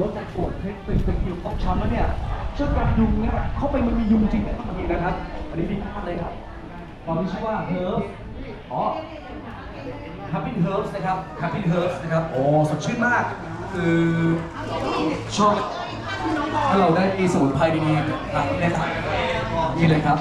ลดการปวดเป็นเป็นเป็นผิวฟกช้ำแล้วเนี่ยเชือกกันยุงเนี่ยเข้าไปมันมียุงจริงนะบางทีนะครับ อันนี้ดีมากเลยครับเรามีชื่อว่าเฮิร์บอ๋อ Happy Herbs นะครับ Happy Herbs นะครับโอ้สดชื่นมาก คือชอบถ้าเราได้มีสมุนไพรดีๆครับนะครับนี่เลยครับ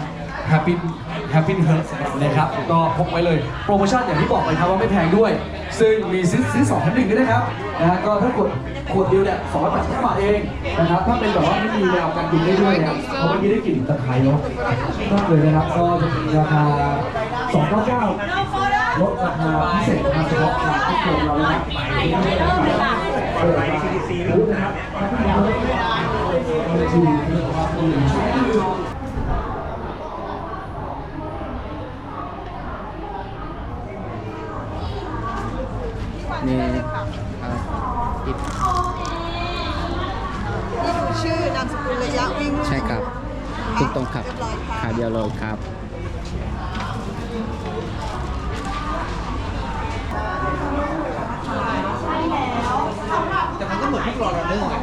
Happy Happy Herbs นะครับก็พกไว้เลย โปรโมชั่นอย่างที่บอกไปครับว่าไม่แพงด้วย ซึ่งมีซื้อซื้อสองแถมหนึ่งด้วยนะครับนะฮะก็ถ้ากดขวดเดียวเนี่ยสองร้อยแปดสิบห้าบาทเองนะครับถ้าเป็นแบบว่าไม่มีแนวการกินได้ด้วยเนี่ยเพราะเมื่อกี้ได้กลิ่นตะไคร้เนาะมากเลยนะครับก็จะมีราคา299ลดราคาพิเศษทาเฉพาะทางที่โครงเรานะครับเปิดมารู้นะครับที่เราได้ที่นะครับ หนึ่งช่วยคือนี่อ่าติดนี่คือชื่อนามสกุลระยะวิ่งใช่ครับถูกต้องครับเรียบร้อยค่ะขาเดียวเลยครับแต่มันก็เหมือนพวกรอรันเนอร์ไง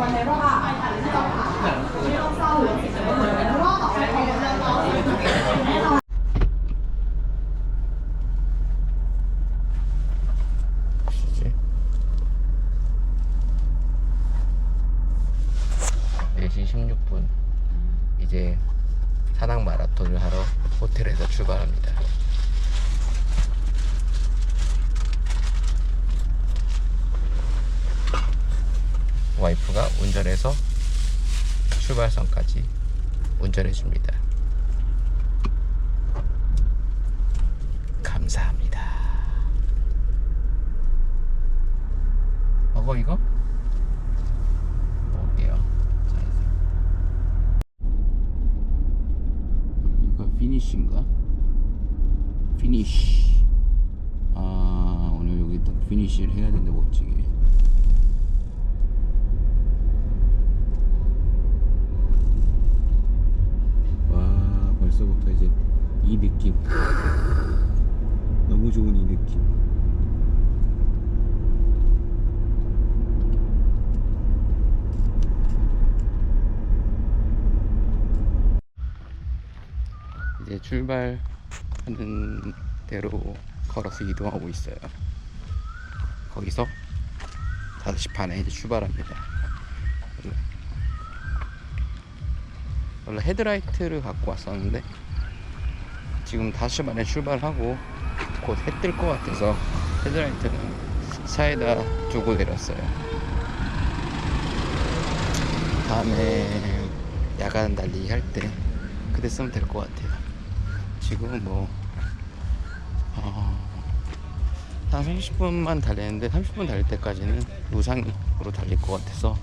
와이프가 운전해서 출발선까지 운전해 줍니다. 감사합니다. 먹어 이거? 먹을게요. 자, 이거 피니쉬인가? 피니쉬. 아 오늘 여기 딱 피니쉬를 해야 되는데 멋지게. 와 벌써부터 이제 이 느낌. 너무 좋은 이 느낌. 이제 출발하는 대로 걸어서 이동하고 있어요. 거기서 5시 반에 이제 출발합니다. 원래 헤드라이트를 갖고 왔었는데 지금 5시 반에 출발하고 곧 해 뜰 것 같아서 헤드라이트는 차에다 두고 내렸어요. 다음에 야간 달리기 할 때 그때 쓰면 될 것 같아요. 지금은 뭐, 어, 한 30분만 달리는데 30분 달릴 때까지는 무상으로 달릴 것 같아서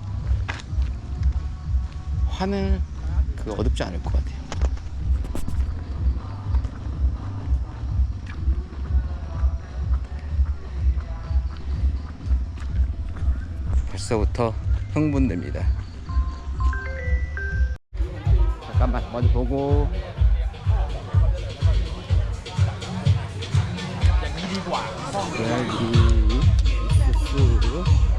화는 그 어둡지 않을 것 같아요. 벌써부터 흥분됩니다. 잠깐만 먼저 보고 여기 있었어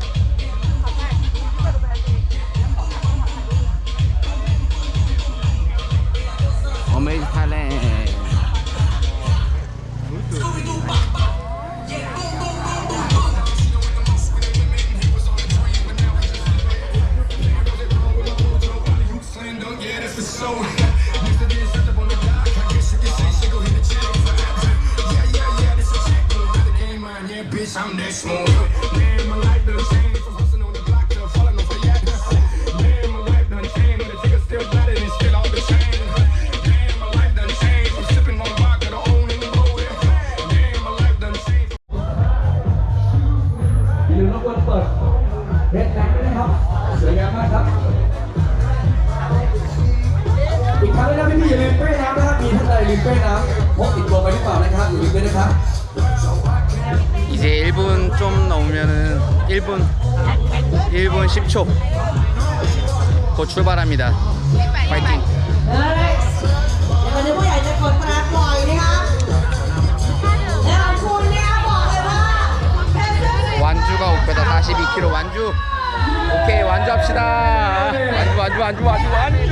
10초. 곧 출발합니다. 파이팅. 42kg 완주. 오케이 완주합시다. 완주 완주 완주 완주. 완주.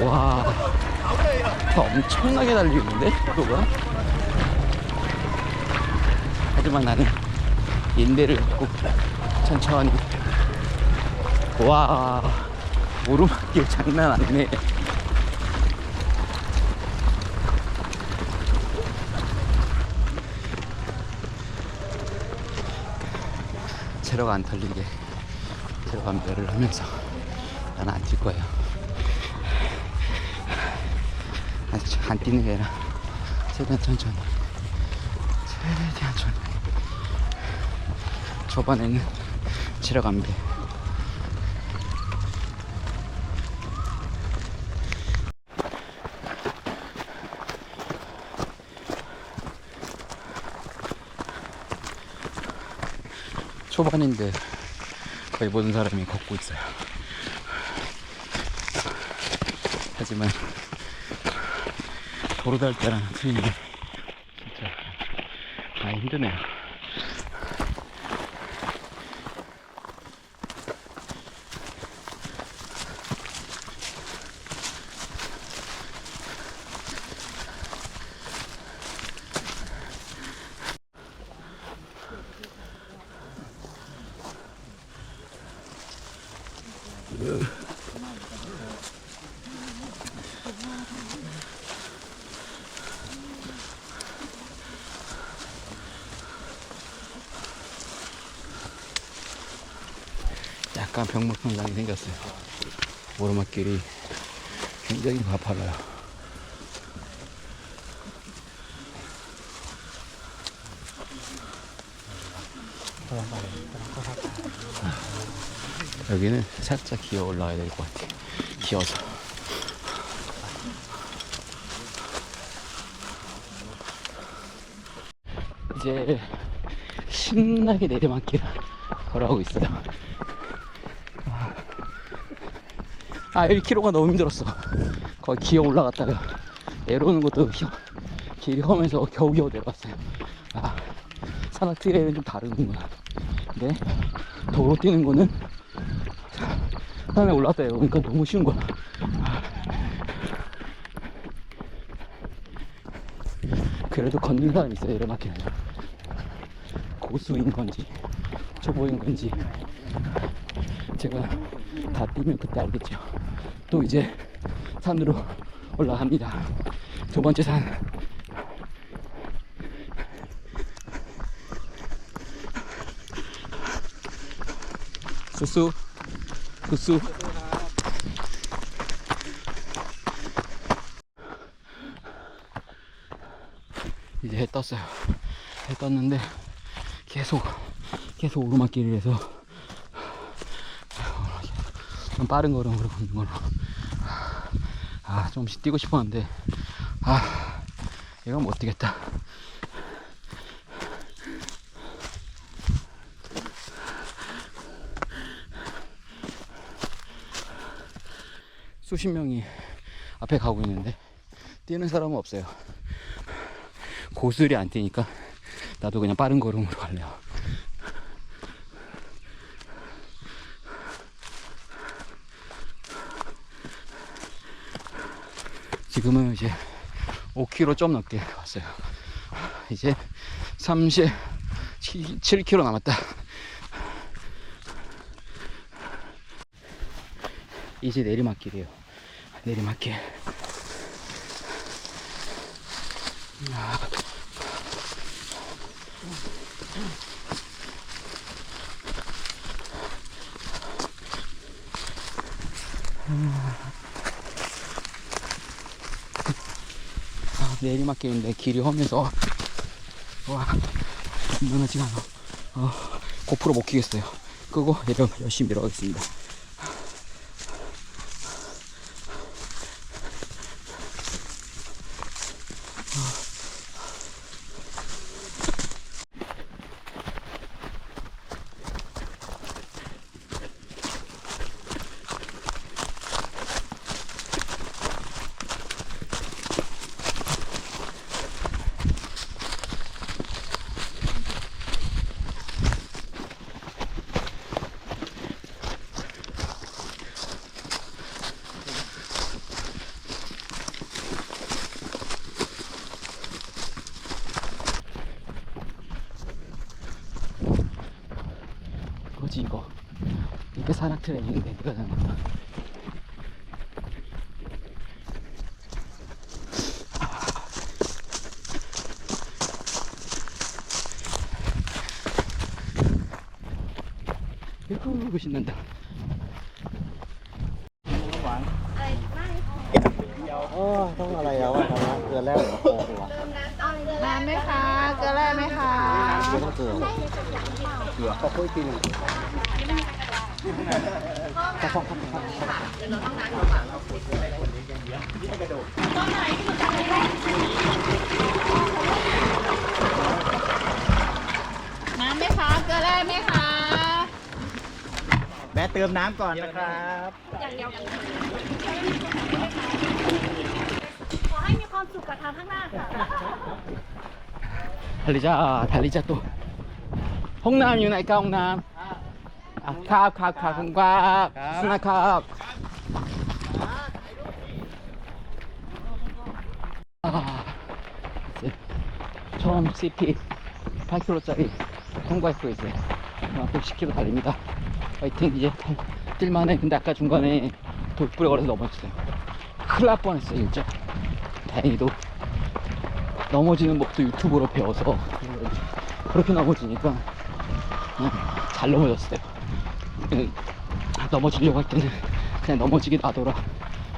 와. 엄청나게 달리는데 속도가? 하지만 나는 인대를 꼭 천천히. 와 오르막길 장난 아니네. 체력 안 털리게 체력 안배를 하면서 나는 안 뛸 거예요 아니, 안 뛰는 게 아니라 최대한 천천히. 최대한 천천히. 초반에는 안배 초반인데 거의 모든 사람이 걷고 있어요. 하지만 도로 달 때랑 틀리게 진짜 많이 힘드네요. 약간 병목 현상이 생겼어요. 오르막 길이 굉장히 가파라요. 여기는 살짝 기어 올라가야 될 것 같아. 기어서. 이제 신나게 내리막길 걸어가고 있어요. 아 1km가 너무 힘들었어. 거의 기어 올라갔다가 내려오는 것도 휘- 길이 험해서 겨우겨우 내려갔어요. 아 산악 트레일은 좀 다르구나. 근데 도로 뛰는 거는 산에 올라갔다 내려오니까 너무 쉬운 거야. 그래도 걷는 사람이 있어요 내려막히는 고수인 건지 초보인 건지. 제가 다 뛰면 그때 알겠죠. 또 이제 산으로 올라갑니다. 두 번째 산. 수수, 수수. 이제 해 떴어요. 해 떴는데 계속 계속 오르막길이라서 좀 빠른 걸음으로 걷는 걸로. 아, 좀씩 뛰고 싶었는데, 아, 이건 못 뛰겠다. 수십 명이 앞에 가고 있는데, 뛰는 사람은 없어요. 고수들이 안 뛰니까, 나도 그냥 빠른 걸음으로 갈래요. 지금은 이제 5km 좀 넘게 왔어요. 이제 37km 남았다. 이제 내리막길이에요. 내리막길. 아. 내리막길인데 길이 험해서. 와 안전하지가 않아. 어, 고프로 못 키겠어요. 끄고 내려 열심히 내려가겠습니다 しなんだโอ้ยต้องอะไรแล้วอะนะเกลือแร่หรือโคกวะน้ำไหมคะ เกลือแร่ไหมคะไม่ต้องเกลือหรอกเกลือขอคุยทีหนึงขอขอขอขอขอน้ำไหมคะ เกลือแร่ไหมคะแม่เติมน้ำก่อนนะครับ ขอให้มีความสุขกับทางข้างหน้าค่ะ 달리자 달리자 또 홍남 유나이까 홍남 아, 컵, 컵, 컵, 컵, 스나컵. 아, 이제 처음 CP 8km짜리 통과했고 이제 앞으로 10km 달립니다. 화이팅 이제 뛸만해. 근데 아까 중간에 돌부려 걸려서 넘어졌어요. 큰일 날 뻔했어요 진짜. 다행히도 넘어지는 법도 유튜브로 배워서 그렇게 넘어지니까 그냥 잘 넘어졌어요. 그, 넘어지려고 할 때는 그냥 넘어지게 놔둬라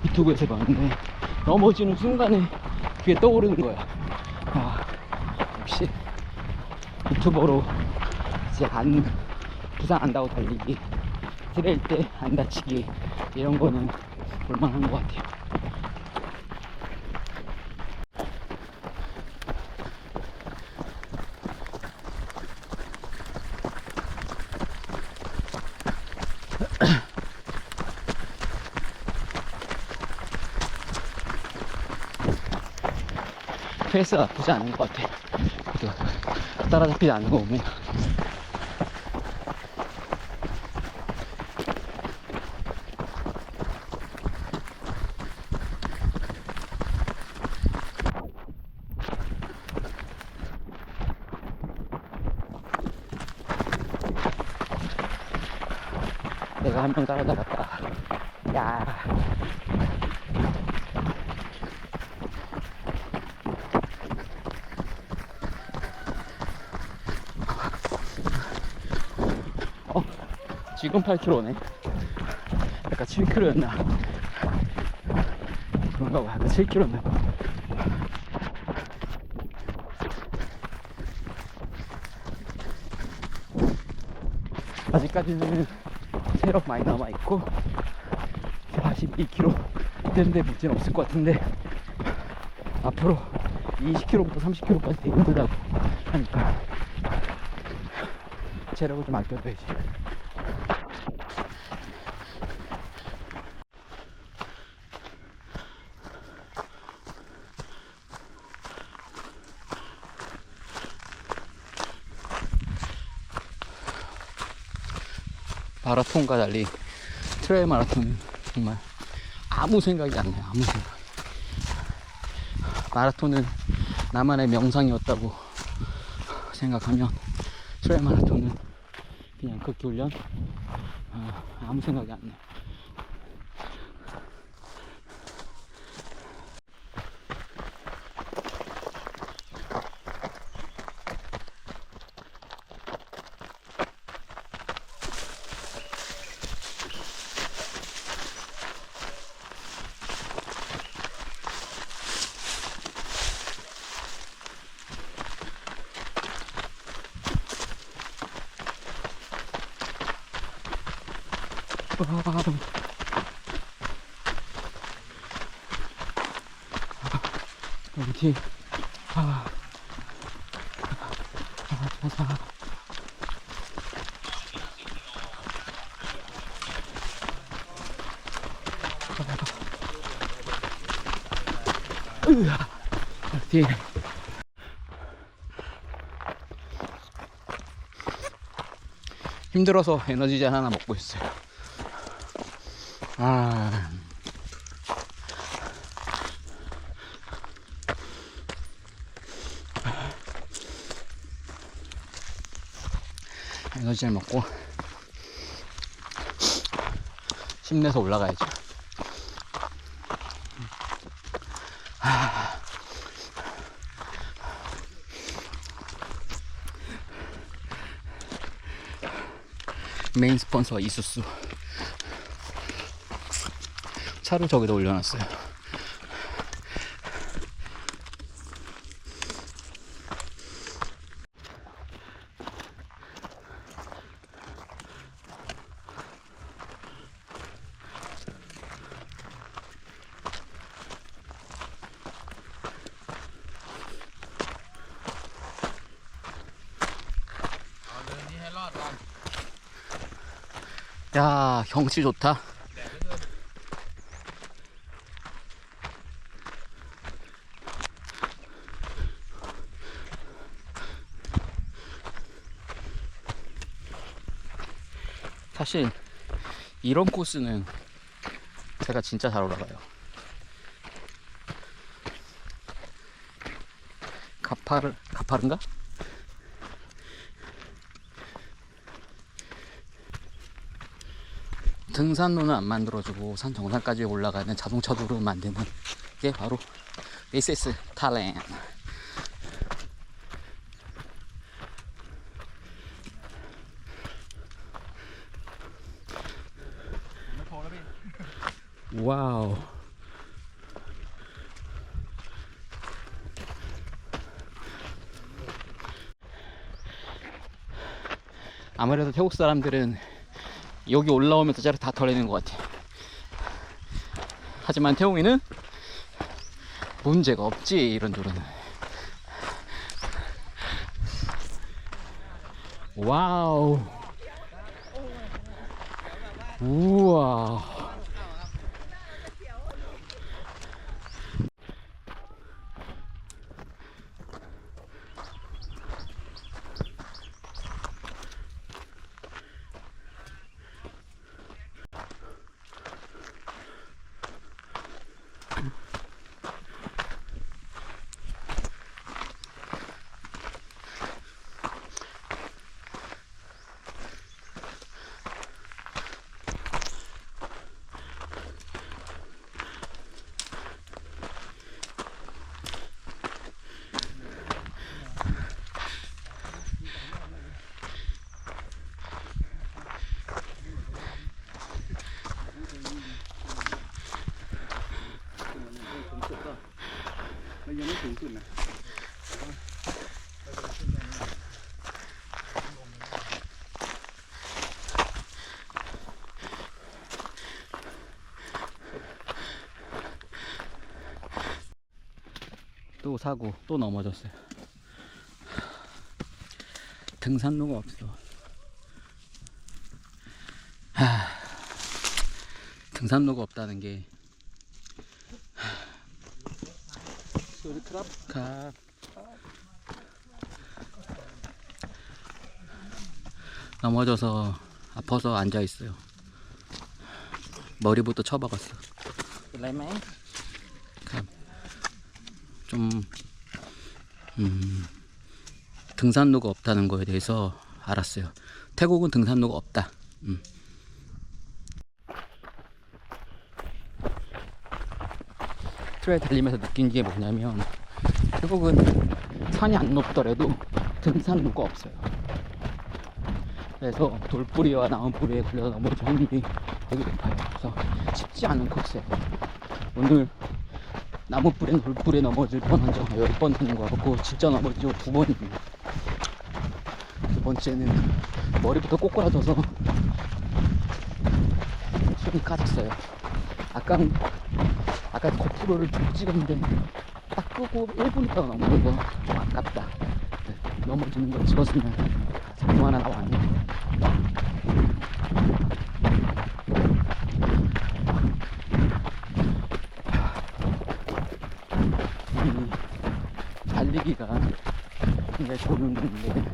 유튜브에서 봤는데 넘어지는 순간에 그게 떠오르는 거야. 아, 역시 유튜버로 이제 안 부상 안 나고 달리기 트레일 때 안 다치기 이런 거는 볼만한 것 같아요. 페이스가 나쁘지 않은 것 같아. 따라잡히지 않는 거 보면. 한 명 따라잡았다. 야. 어, 지금 8km네. 아까 7km였나? 그런가 봐. 아까 7km였나 봐. 아직까지는 체력 많이 남아있고, 42km 되는데 문제는 없을 것 같은데, 앞으로 20km부터 30km까지 되게 힘들다고 하니까, 체력을 좀 아껴둬야지. 마라톤과 달리 트레일 마라톤 정말 아무 생각이 안 나요. 아무 생각. 마라톤은 나만의 명상이었다고 생각하면 트레일 마라톤은 그냥 걷기 훈련 어, 아무 생각이 안 나요. 여기 뒤에 힘들어서 에너지잔 하나 먹고 있어요. 아. 에너지를 먹고 힘내서 올라가야죠. 하. 메인 스폰서 이수수 차를 저기다 올려놨어요. 야 경치 좋다 사실 이런 코스는 제가 진짜 잘 올라가요 가파르 가파른가? 등산로는 안 만들어주고 산 정상까지 올라가는 자동차 도로 만드는 게 바로 is Thailand. 와우. 아무래도 태국 사람들은 여기 올라오면서 자를 다 털리는 것 같아. 하지만 태웅이는 문제가 없지 이런 도로는. 와우. 우와. 또 사고 또 넘어졌어요. 등산로가 없어. 하, 등산로가 없다는 게 가. 넘어져서 아파서 앉아 있어요. 머리부터 쳐박았어. 좀 음, 등산로가 없다는 거에 대해서 알았어요. 태국은 등산로가 없다. 음. 트레일 달리면서 느낀 게 뭐냐면 태국은 산이 안 높더라도 등산로가 없어요. 그래서 돌뿌리와 나무뿌리에 걸려 넘어질 확률이 되게 높아요. 그래서 쉽지 않은 코스예요. 오늘 나무뿌리 돌뿌리에 넘어질 뻔한 적 10번 되는 거 같고 진짜 넘어지고 두 번입니다. 두 번째는 머리부터 꼬꾸라져서 완전히 까졌어요. 아까 아까 고프로를 쭉 찍었는데 딱 끄고 1분 있다가 넘어져서 좀 아깝다. 네, 넘어지는 걸 찍었으면 작품 하나. 이 달리기가 굉장히 좋은 운동인데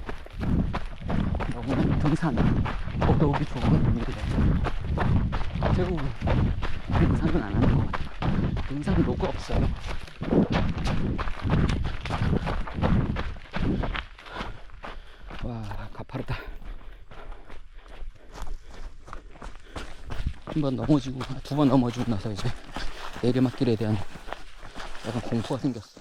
너무 등산 더더욱이 좋은 운동이래요. 결국 등산은 안 하는 것 같아요. 등산 로고 없어요. 와 가파르다. 한 번 넘어지고 두 번 넘어지고 나서 이제 내리막길에 대한 약간 공포가 생겼어.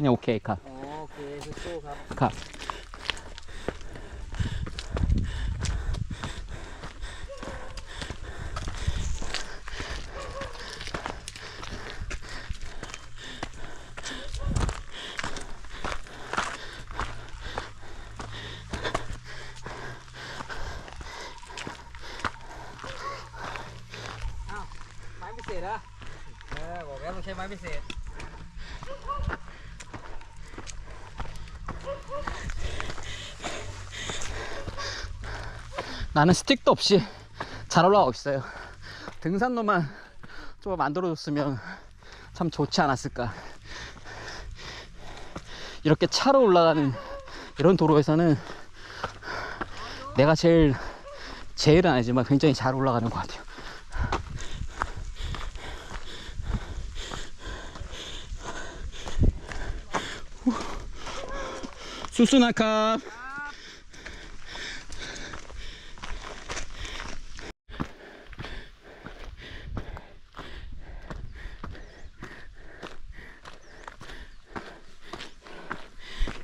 เนี่ยโอเคครับอ๋อโอเคสู้ๆครับครับไม้พิเศษอะเออบอกแล้วต้องใช้ไม้พิเศษ 나는 스틱도 없이 잘 올라가고 있어요. 등산로만 좀 만들어줬으면 참 좋지 않았을까. 이렇게 차로 올라가는 이런 도로에서는 내가 제일, 제일은 아니지만 굉장히 잘 올라가는 것 같아요. 수수나카.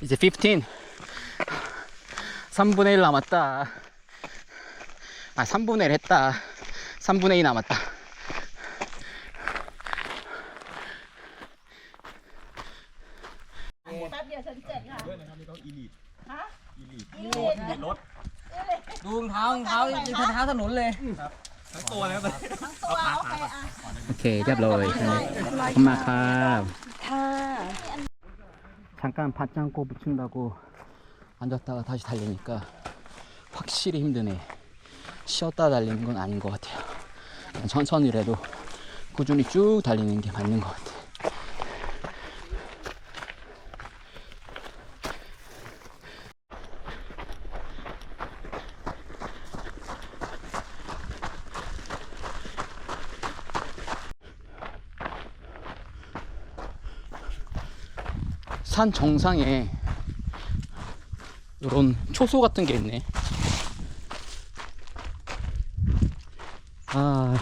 이제 15 3분의 1 남았다 아 3분의 1 했다 3분의 2 남았다 네. ดูรองเท้ารองเท้ายังเป็นเท้าถนนเลย 오케이 렵로이 엄마 카 잠깐 받장고 붙인다고 앉았다가 다시 달리니까 확실히 힘드네. 쉬었다 달리는 건 아닌 것 같아요. 천천히라도 꾸준히 쭉 달리는 게 맞는 것 같아 산 정상에 이런 초소 같은 게 있네. 아,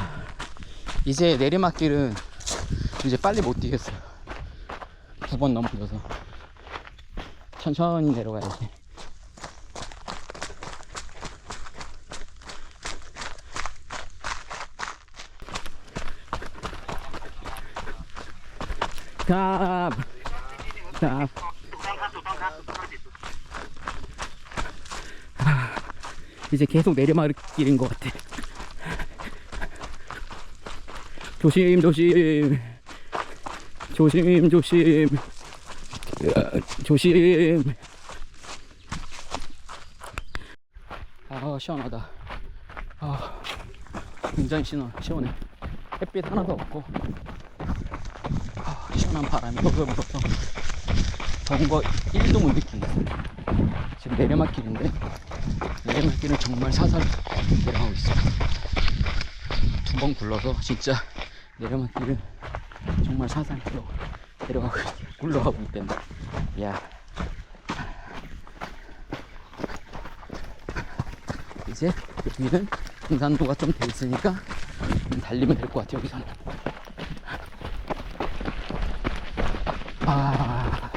이제 내리막길은 이제 빨리 못 뛰겠어요. 두 번 넘어져서. 천천히 내려가야지. 갑! 갑! 이제 계속 내리막길인 것 같아. 조심, 조심. 조심, 조심. 으아, 조심. 아, 시원하다. 아, 굉장히 시원, 시원해. 햇빛 하나도 없고. 아, 시원한 바람이 벌벌 불어 서 더운 거 1도 못 느끼네. 지금 내리막길인데 내리막길은 정말 사살 내려가고 있어. 두한번 굴러서 진짜 내려막길을 정말 사상으로 내려가고 굴러가고 있다네. 야. 이제 여기는 등산로가 좀 돼 있으니까 달리면 될 것 같아요 여기서는. 아.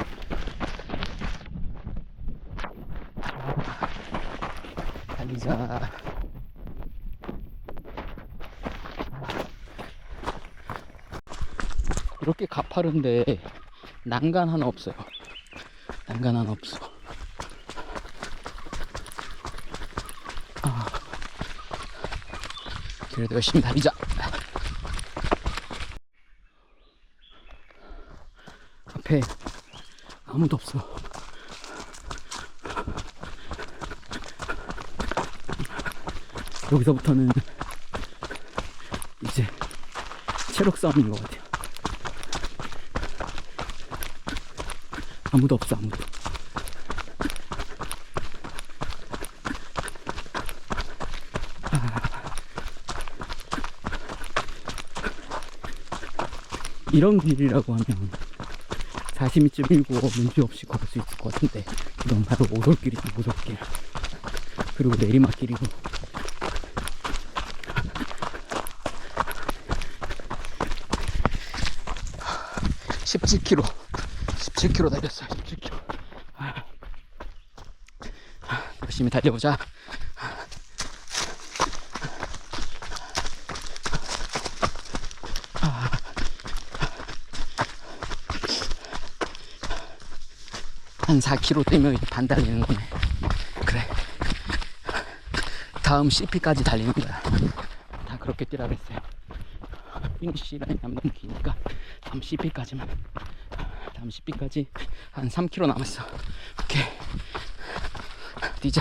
달리자. 이렇게 가파른데 난간 하나 없어요. 난간 하나 없어. 아. 그래도 열심히 달리자. 앞에 아무도 없어. 여기서부터는 이제 체력 싸움인 것 같아요. 아무도 없어, 아무도. 아. 이런 길이라고 하면 자신이 쯤이고 문제 없이 걸을 수 있을 것 같은데 이건 바로 오솔길이지 오솔길 그리고 내리막길이고 17km 17km 달렸어요 17km 아. 아, 열심히 달려보자. 아. 한 4km 뛰면 반 달리는 거네. 그래. 다음 CP까지 달리는 거야 다 그렇게 뛰라 그랬어요. 피니시 라인이 너무 기니까 다음 CP까지만 다음 CP까지 한 3km 남았어. 오케이. 뛰자